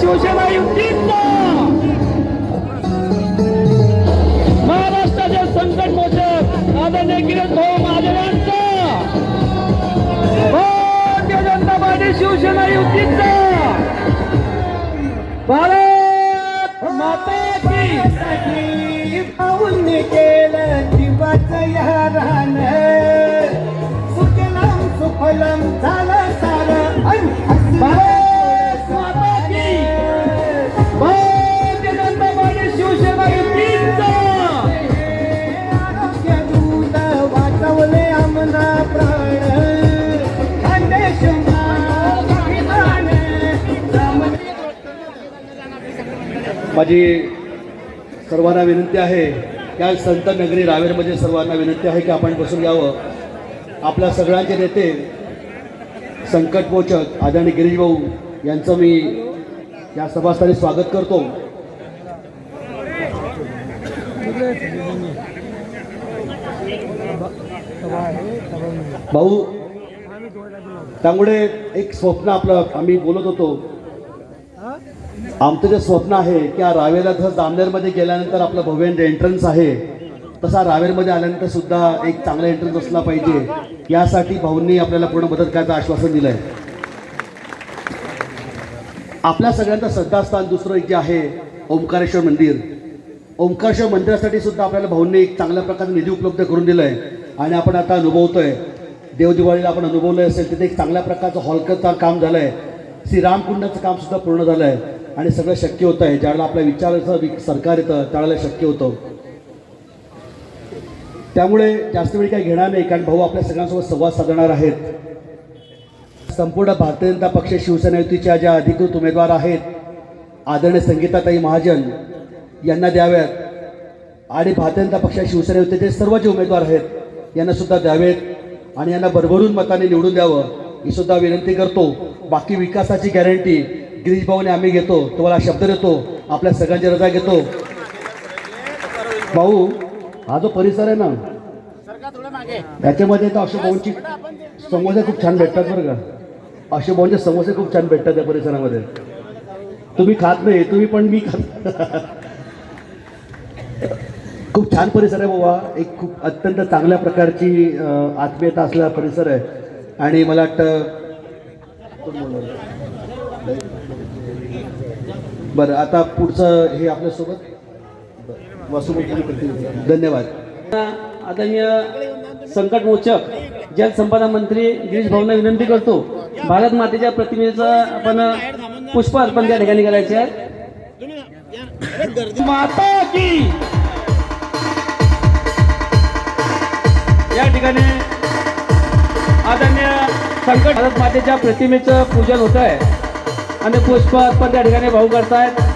शिवसेना युतींना महाराष्ट्राचे संकट मोचक आदरणीय किरण भाऊ महादेवांचा भारतीय जनता पार्टी शिवसेना युतींचा! भारत माता की! पाहून केलं जीवाचं या राहणं सुखलम सुफलम माझी सर्वांना विनंती आहे या संत नगरी रावेरमध्ये सर्वांना विनंती आहे की आपण बसून घ्यावं आपल्या सगळ्यांचे नेते संकटमोचक आदरणीय गिरीश भाऊ यांचं मी या सभास्थानी स्वागत करतो. भाऊ त्यामुळे एक स्वप्न आपलं आम्ही बोलत होतो. आमचं जे स्वप्न आहे की या रावेला जसं जामनेरमध्ये गेल्यानंतर आपलं भव्य एंट्रन्स आहे तसा रावेरमध्ये आल्यानंतर सुद्धा एक चांगला एंट्रन्स असला पाहिजे. यासाठी भाऊंनी आपल्याला पूर्ण मदत करायचं आश्वासन दिलं आहे आपल्या सगळ्यांचं श्रद्धास्थान दुसरं एक जे आहे ओंकारेश्वर मंदिर. ओंकारेश्वर मंदिरासाठी सुद्धा आपल्याला भाऊंनी एक चांगल्या प्रकारे निधी उपलब्ध करून दिला आहे आणि आपण आता अनुभवतोय. देवदिवाळीला आपण अनुभवलं असेल तिथे एक चांगल्या प्रकारचं हॉलकरचं काम झालं आहे श्रीरामकुंडाचं काम सुद्धा पूर्ण झालं आहे आणि सगळं शक्य होतं आहे. ज्यावेळेला आपल्या विचाराचं सरकार येतं त्यावेळेला शक्य होतं. त्यामुळे जास्त वेळ काही घेणार नाही कारण भाऊ आपल्या सगळ्यांसोबत संवाद साधणार आहेत. संपूर्ण भारतीय जनता पक्ष शिवसेना युतीच्या ज्या अधिकृत उमेदवार आहेत आदरणीय संगीताताई महाजन यांना द्याव्यात. आणि भारतीय जनता पक्ष शिवसेना युतीचे सर्व जे उमेदवार आहेत यांना सुद्धा द्यावेत. आणि यांना भरभरून मताने निवडून द्यावं ही सुद्धा विनंती करतो. बाकी विकासाची गॅरंटी गिरीश भाऊने आम्ही घेतो तुम्हाला शब्द देतो आपल्या सगळ्यांची रजा घेतो. भाऊ हा जो परिसर आहे ना त्याच्यामध्ये तर अशोक भाऊंची समोसे खूप छान भेटतात बरं का. अशोक भाऊंचे समोसे खूप छान भेटतात त्या परिसरामध्ये. तुम्ही खात नाही तुम्ही पण मी खात खूप छान परिसर आहे बाबा. एक खूप अत्यंत चांगल्या प्रकारची आत्मीयता असलेला परिसर आहे. आणि मला वाटतं बरं आता पुढचं हे आपल्यासोबत? वासुमती धन्यवाद. आदरणीय संकटमोचक जलसंपदा मंत्री गिरीश भाऊंना विनंती करतो. भारत मातेच्या प्रतिमेचं आपण पुष्प अर्पण त्या ठिकाणी करायचे आहे. माता की! या ठिकाणी आदरणीय संकट भारत मातेच्या प्रतिमेचं पूजन होत आहे आणि पुष्प अर्पण त्या ठिकाणी भाऊ करतायत.